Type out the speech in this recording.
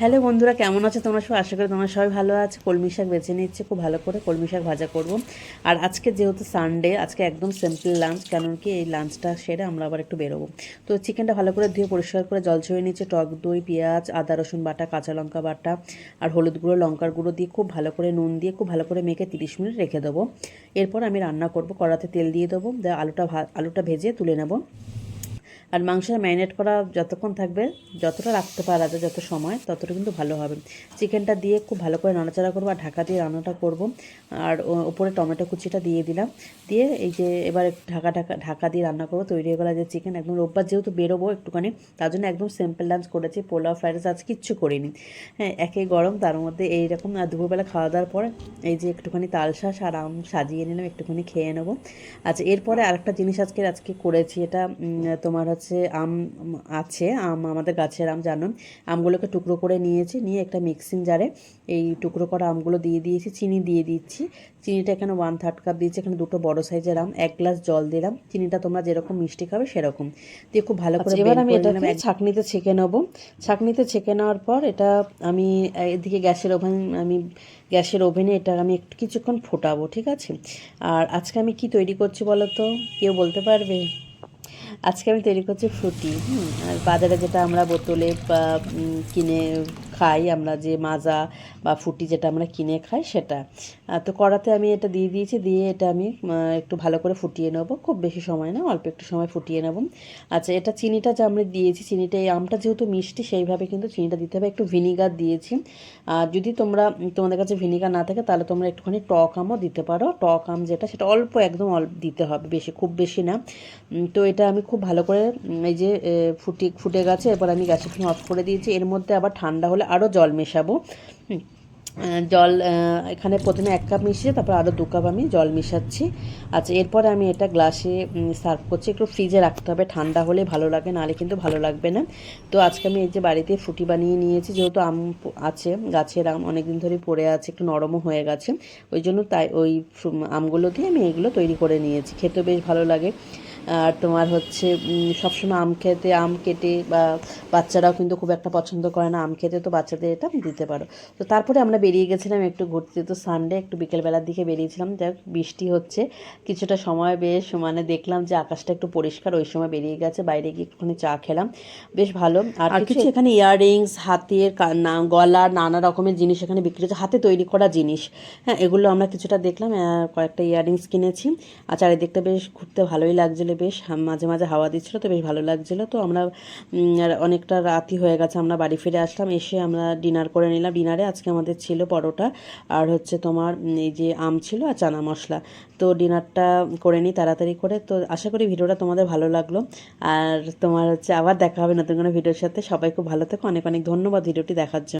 Hello বন্ধুরা, কেমন আছো তোমরা সবাই? আশা করি তোমরা সবাই ভালো আছে। কলমি শাক বেছে নিচ্ছে খুব ভালো করে কলমি শাক ভাজা করব। আর আজকে যেহেতু সানডে আজকে একদম সিম্পল লাঞ্চ কারণ কি এই লাঞ্চটা সেরে আমরা আবার একটু বেরোবো। তো চিকেনটা ভালো করে ধুয়ে পরিষ্কার করে জল ছড়িয়ে নিচ্ছে টক দই, পেঁয়াজ, আদা, রসুন বাটা, কাঁচা লঙ্কা বাটা আর হলুদ গুঁড়ো, লঙ্কার গুঁড়ো দিয়ে খুব ভালো করে নুন দিয়ে খুব ভালো করে মেখে তিরিশ মিনিট রেখে দেবো। এরপর আমি রান্না করব, কড়াতে তেল দিয়ে দেবো আলুটা আলুটা ভেজে তুলে নেব। আর মাংসটা ম্যারিনেট করা যতক্ষণ থাকবে, যতটা রাখতে পারা যায়, যত সময়, ততটা কিন্তু ভালো হবে। চিকেনটা দিয়ে খুব ভালো করে নাড়াচাড়া করব আর ঢাকা দিয়ে রান্নাটা করব। আর ওপরে টমেটো কুচিটা দিয়ে দিলাম। দিয়ে এই যে এবার ঢাকা ঢাকা ঢাকা দিয়ে রান্না করব, তৈরি হয়ে গেলো যে চিকেন। একদম রোববার যেহেতু বেরোবো একটুখানি, তার জন্য একদম সিম্পল লাঞ্চ করেছি, পোলাও ফ্রাইড রাইস আজ কিচ্ছু করিনি। হ্যাঁ একে গরম, তার মধ্যে এইরকম দুপুরবেলা খাওয়া দাওয়ার পরে এই যে একটুখানি তাল শাঁস আর আম সাজিয়ে নিলাম, একটুখানি খেয়ে নেব। আচ্ছা এরপরে আরেকটা জিনিস আজকে আজকে করেছি, এটা তোমার হচ্ছে আম আছে আম আমাদের গাছের আম জানো আমগুলোকে টুকরো করে নিয়েছি নিয়ে একটা মিক্সিং জারে এই টুকরো করা আমগুলো দিয়ে দিয়েছি চিনি দিয়ে দিচ্ছি। চিনিটা এখানে ওয়ান থার্ড কাপ দিয়েছি এখানে দুটো বড় সাইজের আম এক গ্লাস জল দিলাম। চিনিটা তোমরা যেরকম মিষ্টি খাবে সেরকম। দিয়ে খুব ভালো করে আচ্ছা, এবার আমি। এক ছাঁকনিতে ছেঁকে নেব। ছাঁকনিতে ছেঁকে নেওয়ার পর এটা আমি এদিকে গ্যাসের ওভেন আমি গ্যাসের ওভেনে এটা আমি একটু কিছুক্ষণ ফোটাবো ঠিক আছে? আর আজকে আমি কি তৈরি করছি বলো তো? কেউ বলতে পারবে? আজকে আমি তৈরি করছি ফ্রুটি আর বাজারে যেটা আমরা বোতলে কিনে খাই, আমরা যে মাজা বা ফুটি যেটা আমরা কিনে খাই সেটা। তো কড়াতে আমি এটা দিয়ে দিয়েছি, দিয়ে এটা আমি একটু ভালো করে ফুটিয়ে নেব। খুব বেশি সময় না, অল্প একটু সময় ফুটিয়ে নেব। আচ্ছা এটা চিনিটা যে আমরা দিয়েছি, চিনিটা, এই আমটা যেহেতু মিষ্টি, সেইভাবে কিন্তু চিনিটা দিতে হবে। একটু ভিনিগার দিয়েছি। আর যদি তোমরা, তোমাদের কাছে ভিনিগার না থাকে, তাহলে তোমরা একটুখানি টক আমও দিতে পারো। টক আম যেটা, সেটা অল্প, একদম অল্প দিতে হবে, বেশি, খুব বেশি না। তো এটা আমি খুব ভালো করে এই যে ফুটি, ফুটে গেছে, এবার আমি গ্যাসের অফ করে দিয়েছি। এর মধ্যে আবার ঠান্ডা হলে আরও জল মেশাবো। জল এখানে প্রথমে এক কাপ মিশিয়ে তারপর আরও দু কাপ আমি জল মিশাচ্ছি। আচ্ছা এরপরে আমি এটা গ্লাসে সার্ভ করছি। একটু ফ্রিজে রাখতে হবে, ঠান্ডা হলে ভালো লাগে, নাহলে কিন্তু ভালো লাগবে না। তো আজকে আমি এই যে বাড়িতে ফুটি বানিয়ে নিয়েছি, যেহেতু আম আছে, গাছের আম অনেক দিন ধরেই পড়ে আছে, একটু নরমও হয়ে গেছে। ওই জন্য তাই ওই আমগুলো দিয়ে আমি এগুলো তৈরি করে নিয়েছি। খেতে বেশ ভালো লাগে। আর তোমার হচ্ছে সবসময় আম খেতে আম কেটে বা বাচ্চারাও কিন্তু খুব একটা পছন্দ করে না আম খেতে তো বাচ্চাদের এটা দিতে পারো। তো তারপরে আমরা বেরিয়ে গেছিলাম একটু ঘুরতে তো সানডে একটু বিকেলবেলার দিকে বেরিয়েছিলাম। যাক বৃষ্টি হচ্ছে কিছুটা সময় বেশ মানে দেখলাম যে আকাশটা একটু পরিষ্কার ওই সময় বেরিয়ে গেছে বাইরে গিয়ে একটুখানি চা খেলাম বেশ ভালো। আর কিছু এখানে ইয়াররিংস হাতের গলা নানা রকমের জিনিস এখানে বিক্রি হচ্ছে হাতে তৈরি করা জিনিস। হ্যাঁ এগুলো আমরা কিছুটা দেখলাম কয়েকটা ইয়াররিংস কিনেছি আর চারিদিকটা বেশ ঘুরতে ভালোই লাগছিল বেশ মাঝে মাঝে হাওয়া দিচ্ছিল তো বেশ ভালো লাগছিল। তো আমরা অনেকটা রাতই হয়ে গেছে, আমরা বাড়ি ফিরে আসলাম, এসে আমরা ডিনার করে নিলাম। ডিনারে আজকে আমাদের ছিল পরোটা আর হচ্ছে তোমার এই যে আম ছিল আর চানা মশলা। তো ডিনারটা করে নিই তাড়াতাড়ি করে। তো আশা করি ভিডিওটা তোমাদের ভালো লাগল। আর তোমার হচ্ছে আবার দেখা হবে নতুন কোনো ভিডিওর সাথে। সবাই খুব ভালো থেকো। অনেক অনেক ধন্যবাদ ভিডিওটি দেখার জন্য।